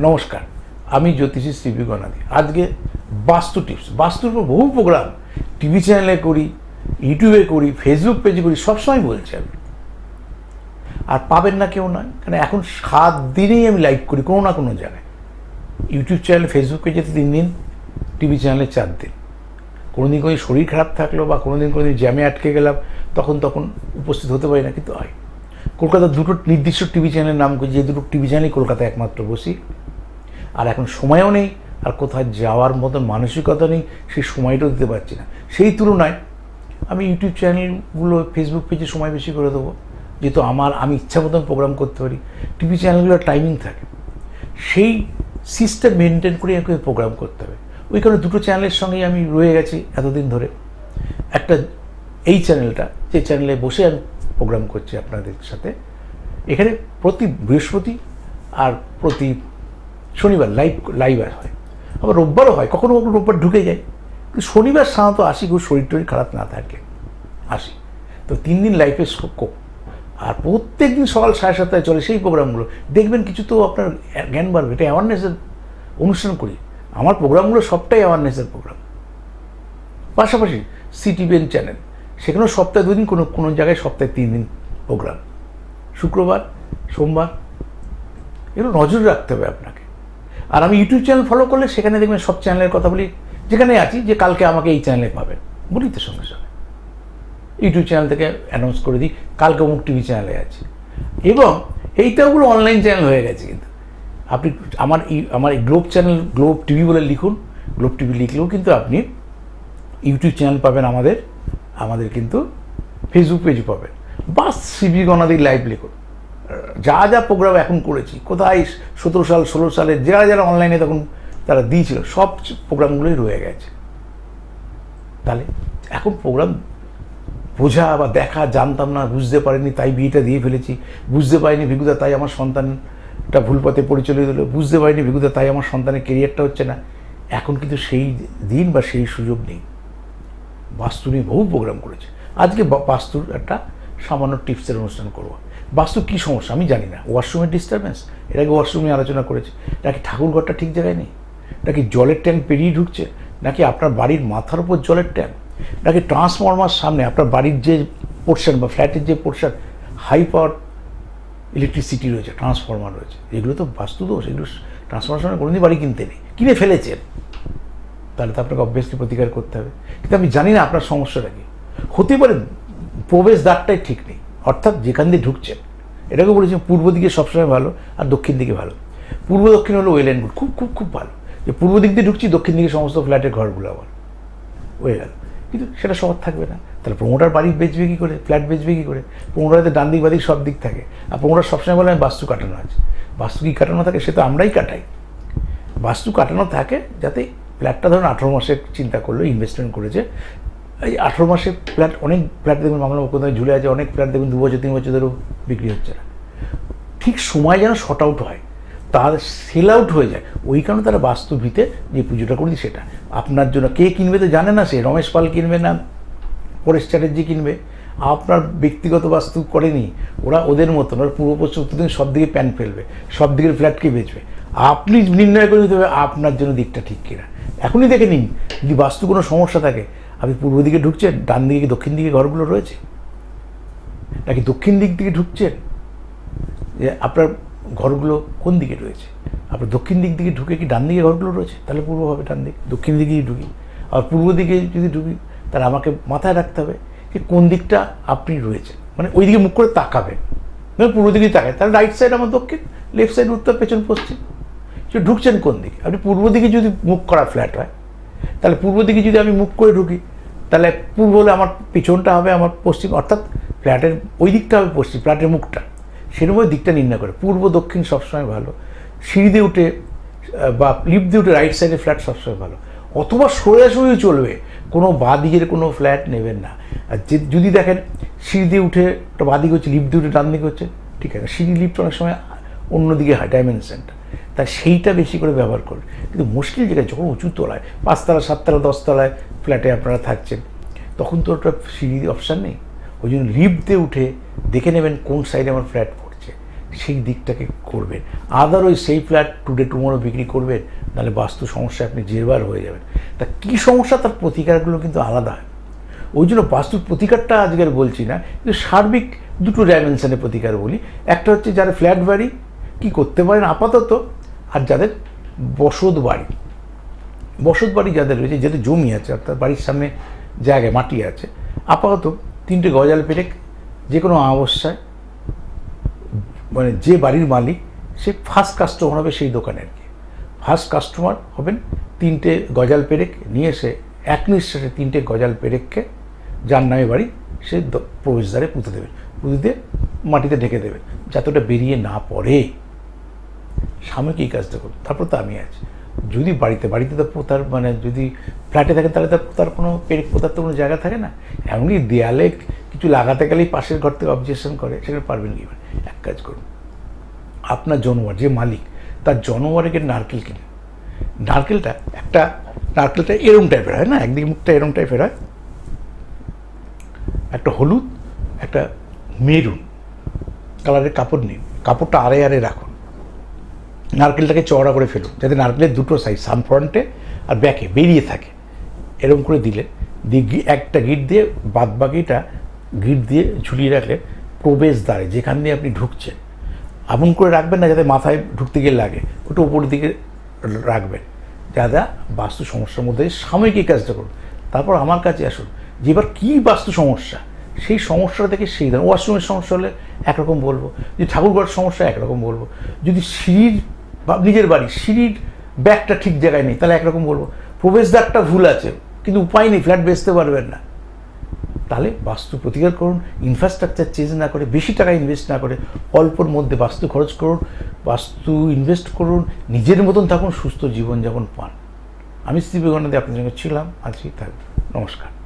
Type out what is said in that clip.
নমস্কার, আমি জ্যোতিষী শ্রীবি গণাদি আজকে বাস্তু টিপস। বাস্তুর উপর বহু প্রোগ্রাম টিভি চ্যানেলে করি, ইউটিউবে করি, ফেসবুক পেজে করি, সবসময় বলছি আমি। আর পাবেন না কেউ নয়, কারণ এখন সাত দিনেই আমি লাইভ করি কোনো না কোনো জায়গায়। ইউটিউব চ্যানেল, ফেসবুক পেজে তিন দিন, টিভি চ্যানেলে চার দিন। কোনো দিন কোনো শরীর খারাপ থাকল বা কোনো দিন কোনো দিন জ্যামে আটকে গেলাম, তখন তখন উপস্থিত হতে পারি না, কিন্তু হয়। কলকাতার দুটো নির্দিষ্ট টিভি চ্যানেলের নাম করছি যে দুটো টিভি চ্যানেলই কলকাতায় একমাত্র বসি। আর এখন সময়ও নেই, আর কোথায় যাওয়ার মতো মানসিকতা নেই, সেই সময়টাও দিতে পারছি না। সেই তুলনায় আমি ইউটিউব চ্যানেলগুলো ফেসবুক পেজে সময় বেশি করে দেবো। যেহেতু আমার, আমি ইচ্ছা মতন প্রোগ্রাম করতে পারি। টিভি চ্যানেলগুলোর টাইমিং থাকে। সেই সিস্টেম মেনটেন করে আমাকে প্রোগ্রাম করতে হবে। ওই কারণে দুটো চ্যানেলের সঙ্গেই আমি রয়ে গেছি এতদিন ধরে। একটা এই চ্যানেলটা যে চ্যানেলে বসে আমি প্রোগ্রাম করছি আপনাদের সাথে। এখানে প্রতি বৃহস্পতি আর প্রতি শনিবার লাইভ লাইভ হয়। আবার রোববারও হয়, কখনো কখনো রোববার ঢুকে যায়। কিন্তু শনিবার সাধারণত আসি খুব শরীর টরীর খারাপ না থাকলে আসি তো তিন দিন লাইফে আর প্রত্যেক দিন সকাল সাড়ে সাতটায় চলে সেই প্রোগ্রামগুলো দেখবেন কিছু তো আপনার জ্ঞান বাড়বে, এটা অ্যাওয়ারনেসের অনুষ্ঠান করি। আমার প্রোগ্রামগুলো সবটাই অ্যাওয়ারনেসের প্রোগ্রাম পাশাপাশি সিটিভিএন চ্যানেল সেখানেও সপ্তাহে দুদিন কোনো কোনো জায়গায় সপ্তাহে তিন দিন প্রোগ্রাম শুক্রবার, সোমবার, এগুলো নজর রাখতে হবে আপনাকে। আর আমি ইউটিউব চ্যানেল ফলো করলে সেখানে দেখবেন সব চ্যানেলের কথা বলি। যেখানে আছি, যে কালকে আমাকে এই চ্যানেলে পাবেন। বলি তো সঙ্গে সঙ্গে। ইউটিউব চ্যানেল থেকে অ্যানাউন্স করে দিই, কালকে অমুক টিভি চ্যানেলে আছি। এবং এইটাগুলো অনলাইন চ্যানেল হয়ে গেছে কিন্তু। আপনি আমার আমার এই গ্লোব চ্যানেল গ্লোব টিভি বলে লিখুন। গ্লোব টিভি লিখলেও কিন্তু আপনি ইউটিউব চ্যানেল পাবেন আমাদের। আমাদের কিন্তু ফেসবুক পেজ পাবেন। বা সিবি গণাদি লাইভ লিখুন। যা যা প্রোগ্রাম এখন করেছি, কোথায় সতেরো সাল, ষোলো সালে যারা যারা অনলাইনে তখন তারা দিয়েছিল, সব প্রোগ্রামগুলোই রয়ে গেছে। তাহলে এখন প্রোগ্রাম বোঝা বা দেখা, জানতাম না, বুঝতে পারিনি, তাই বিয়েটা দিয়ে ফেলেছি। বুঝতে পারিনি ভিগুদা তাই আমার সন্তানটা ভুল পথে পরিচালিত হলো। বুঝতে পারিনি ভিগুদা তাই আমার সন্তানের কেরিয়ারটা হচ্ছে না। এখন কিন্তু সেই দিন বা সেই সুযোগ নেই। বাস্তু নিয়ে বহু প্রোগ্রাম করেছে। আজকে বাস্তুর একটা সামান্য টিপসের অনুষ্ঠান করব। বাস্তু কী সমস্যা? আমি জানি না। ওয়াশরুমের ডিস্টারবেন্স এর আগে ওয়াশরুম আলোচনা করেছে। নাকি ঠাকুরঘরটা ঠিক জায়গায় নেই? নাকি জলের ট্যাঙ্ক পেরিয়ে ঢুকছে? নাকি আপনার বাড়ির মাথার উপর জলের ট্যাঙ্ক নাকি ট্রান্সফর্মার সামনে আপনার বাড়ির যে পোর্শন বা ফ্ল্যাটের যে পোর্শন হাই পাওয়ার ইলেকট্রিসিটি রয়েছে ট্রান্সফর্মার রয়েছে? এগুলো তো বাস্তু দোষ। এগুলো ট্রান্সফরমার সামনে কোনোদিন বাড়ি কিনতে নেই। কিনে ফেলেছেন। তাহলে তো আপনাকে অবভিয়াসলি প্রতিকার করতে হবে। কিন্তু আমি জানি না আপনার সমস্যাটা কি। হতে পারে প্রবেশ দ্বারটাই ঠিক নেই। অর্থাৎ যেখান দিয়ে ঢুকছেন এটাকে বলেছি পূর্ব দিকে সবসময় ভালো আর দক্ষিণ দিকে ভালো। পূর্ব দক্ষিণ হলো ওয়েল অ্যান্ড গুড, খুব খুব খুব ভালো। যে পূর্ব দিক দিয়ে ঢুকছি, দক্ষিণ দিকে সমস্ত ফ্ল্যাটের ঘরগুলো আবার হয়ে গেল। কিন্তু সেটা সবার থাকবে না। তাহলে প্রমোটার বাড়ি বেচবে কী করে? ফ্ল্যাট বেচবে কী করে? প্রমোটারে ডান দিক বাদিক সব দিক থাকে। আর প্রমোটার সবসময় বলে, আমি বাস্তু কাটানো আছে। বাস্তু কী কাটানো থাকে? সে তো আমরাই কাটাই। বাস্তু কাটানো থাকে যাতে ফ্ল্যাটটা ধরুন আঠেরো মাসের চিন্তা করল ইনভেস্টমেন্ট করেছে। এই আঠেরো মাসে ফ্ল্যাট, অনেক ফ্ল্যাট দেখবেন মামলা কোথায় ঝুলে আছে, অনেক ফ্ল্যাট দেখবেন দু বছর, তিন বছর ধরেও বিক্রি হচ্ছে না। ঠিক সময় যেন শর্ট আউট হয় তার সেল আউট হয়ে যায়। ওই কারণে তারা বাস্তু ভিতে যে পুজোটা করি সেটা। আপনার জন্য কে কিনবে তো জানে না সে, রমেশ পাল কিনবে না, পরেশ চ্যাটার্জি কিনবে। আপনার ব্যক্তিগত বাস্তু করেনি, ওরা ওদের মতন, ওরা পূর্ব পশ্চিম উত্তর দিন সব দিকে প্যান ফেলবে সব দিকের ফ্ল্যাটকে বেচবে। আপনি নির্ণয় করে নিতে হবে, আপনার জন্য দিকটা ঠিক কিনা। এখনই দেখে নিন, যদি বাস্তু কোনো সমস্যা থাকে আপনি পূর্ব দিকে ঢুকছেন, ডান দিকে দক্ষিণ দিকে ঘরগুলো রয়েছে? নাকি দক্ষিণ দিক দিকে ঢুকছেন? যে আপনার ঘরগুলো কোন দিকে রয়েছে? আপনার দক্ষিণ দিক দিকে ঢুকে কি ডান দিকে ঘরগুলো রয়েছে? তাহলে পূর্ব হবে ডান দিক, দক্ষিণ দিকেই ঢুকি। আর পূর্ব দিকে যদি ঢুকি, তাহলে আমাকে মাথায় রাখতে হবে যে কোন দিকটা আপনি রয়েছেন। মানে ওই দিকে মুখ করে তাকাবেন। মানে পূর্ব দিকে তাকায় তাহলে রাইট সাইড আমার দক্ষিণ লেফট সাইড উত্তর, পেছন, পশ্চিম। সে ঢুকছেন কোন দিকে? আপনি পূর্ব দিকে যদি মুখ করা ফ্ল্যাট হয়, তাহলে পূর্ব দিকে যদি আমি মুখ করে ঢুকি তাহলে পূর্ব হলে আমার পিছনটা হবে আমার পশ্চিম, অর্থাৎ ফ্ল্যাটের ওই দিকটা হবে পশ্চিম, ফ্ল্যাটের মুখটা। সেরকম দিকটা নির্ণয় করে। পূর্ব, দক্ষিণ সবসময় ভালো। সিঁড়ি দিয়ে উঠে বা লিফট দিয়ে উঠে রাইট সাইডে ফ্ল্যাট সবসময় ভালো। অথবা সোজাসুজি চলবে। কোনো বাঁ দিকের কোনো ফ্ল্যাট নেবেন না। আর যে- যদি দেখেন সিঁড়ি দিয়ে উঠে একটা বাঁ দিকে হচ্ছে, লিফট দিয়ে উঠে ডান দিকে হচ্ছে, ঠিক আছে। সিঁড়ি, লিফট অনেক সময় অন্যদিকে ডাইমেনশনটা তা সেইটা বেশি করে ব্যবহার করুন কিন্তু মুশকিল জায়গায় যখন উঁচু তলায়, পাঁচতলা, সাততলা, দশতলায় ফ্ল্যাটে আপনারা থাকছেন, তখন তো ওটা সিঁড়ি অপশান নেই। ওই জন্য লিফট উঠে দেখে নেবেন কোন সাইডে আমার ফ্ল্যাট পড়ছে। সেই দিকটাকে করবেন। আদার ওই সেই ফ্ল্যাট টুডে টুমোরো বিক্রি করবেন, নাহলে বাস্তু সমস্যা আপনি জেরবার হয়ে যাবেন। তা কী সমস্যা? তার প্রতিকারগুলো কিন্তু আলাদা। হয় ওই জন্য বাস্তুর প্রতিকারটা আজকের বলছি না, কিন্তু সার্বিক দুটো ডাইমেনশনে প্রতিকার বলি। একটা হচ্ছে যারা ফ্ল্যাট বাড়ি, কি করতে পারেন? আপাতত আর যাদের বসত বাড়ি বসত বাড়ি যাদের রয়েছে যাদের জমি আছে, অর্থাৎ বাড়ির সামনে জায়গায় মাটি আছে, আপাতত তিনটে গজাল পেরেক যে কোনো অবস্থায় মানে যে বাড়ির মালিক, সে ফার্স্ট কাস্টমার হবে সেই দোকানে আর কি। ফার্স্ট কাস্টমার হবেন তিনটে গজাল পেরেক নিয়ে এসে এক নিঃশ্বাসে তিনটে গজাল পেরেককে, যার নামে বাড়ি সে প্রবেশদ্বারে পুঁতে দেবেন। পুঁতে দিয়ে মাটিতে ঢেকে দেবেন, যাতে ওটা বেরিয়ে না পড়ে। সাময়িক এই কাজটা করুন তারপর তো আমি আছি। যদি বাড়িতে বাড়িতে তো পোতার মানে যদি ফ্ল্যাটে থাকেন তাহলে তো পোতার কোনো পেরেক পোতার তো কোনো জায়গা থাকে না। এমনকি দেয়ালে কিছু লাগাতে গেলেই পাশের ঘর থেকে অবজেকশন করে সেখানে পারবেন কি এক কাজ করুন। আপনার জনোয়ার যে মালিক, তার জনোয়ারে গিয়ে নারকেল কিনে নারকেলটা একটা, নারকেলটা এরম টাইপের হয় না? একদিকে মুখটা এরম টাইপের হয়। একটা হলুদ, একটা মেরুন। কালারের কাপড় নিন। কাপড়টা আড়ে আড়ে রাখুন। নারকেলটাকে চওড়া করে ফেলুন, যাতে নারকেলের দুটো সাইজ সান ফ্রন্টে আর ব্যাকে বেরিয়ে থাকে। এরকম করে দিলে দিয়ে একটা গিট দিয়ে বাদ বাকিটা গিট দিয়ে ঝুলিয়ে রাখলে প্রবেশ প্রবেশদ্বারে যেখান দিয়ে আপনি ঢুকছেন, এমন করে রাখবেন না যাতে মাথায় ঢুকতে গিয়ে লাগে, ওটা উপর দিকে রাখবেন। যাতে বাস্তু সমস্যার মধ্যে সাময়িক এই কাজটা করুন। তারপর আমার কাছে আসুন, যে এবার কী বাস্তু সমস্যা? সেই সমস্যা থেকে সেই ধরনের ওয়াশরুমের সমস্যা হলে একরকম বলব যদি ঠাকুরঘরের সমস্যা একরকম বলব। যদি সিঁড়ির বা নিজের বাড়ি, সিঁড়ির ব্যাগটা ঠিক জায়গায় নেই, তাহলে একরকম বলব। প্রবেশদ্বারটা ভুল আছে, কিন্তু উপায় নেই, ফ্ল্যাট বেচতে পারবেন না। তাহলে বাস্তু প্রতিকার করুন ইনফ্রাস্ট্রাকচার চেঞ্জ না করে, বেশি টাকা ইনভেস্ট না করে, অল্পর মধ্যে বাস্তু খরচ করুন, বাস্তু ইনভেস্ট করুন, নিজের মতন থাকুন, সুস্থ জীবনযাপন পান। আমি শ্রী বিবেকানন্দে আপনার সঙ্গে ছিলাম, আছি থাকব নমস্কার।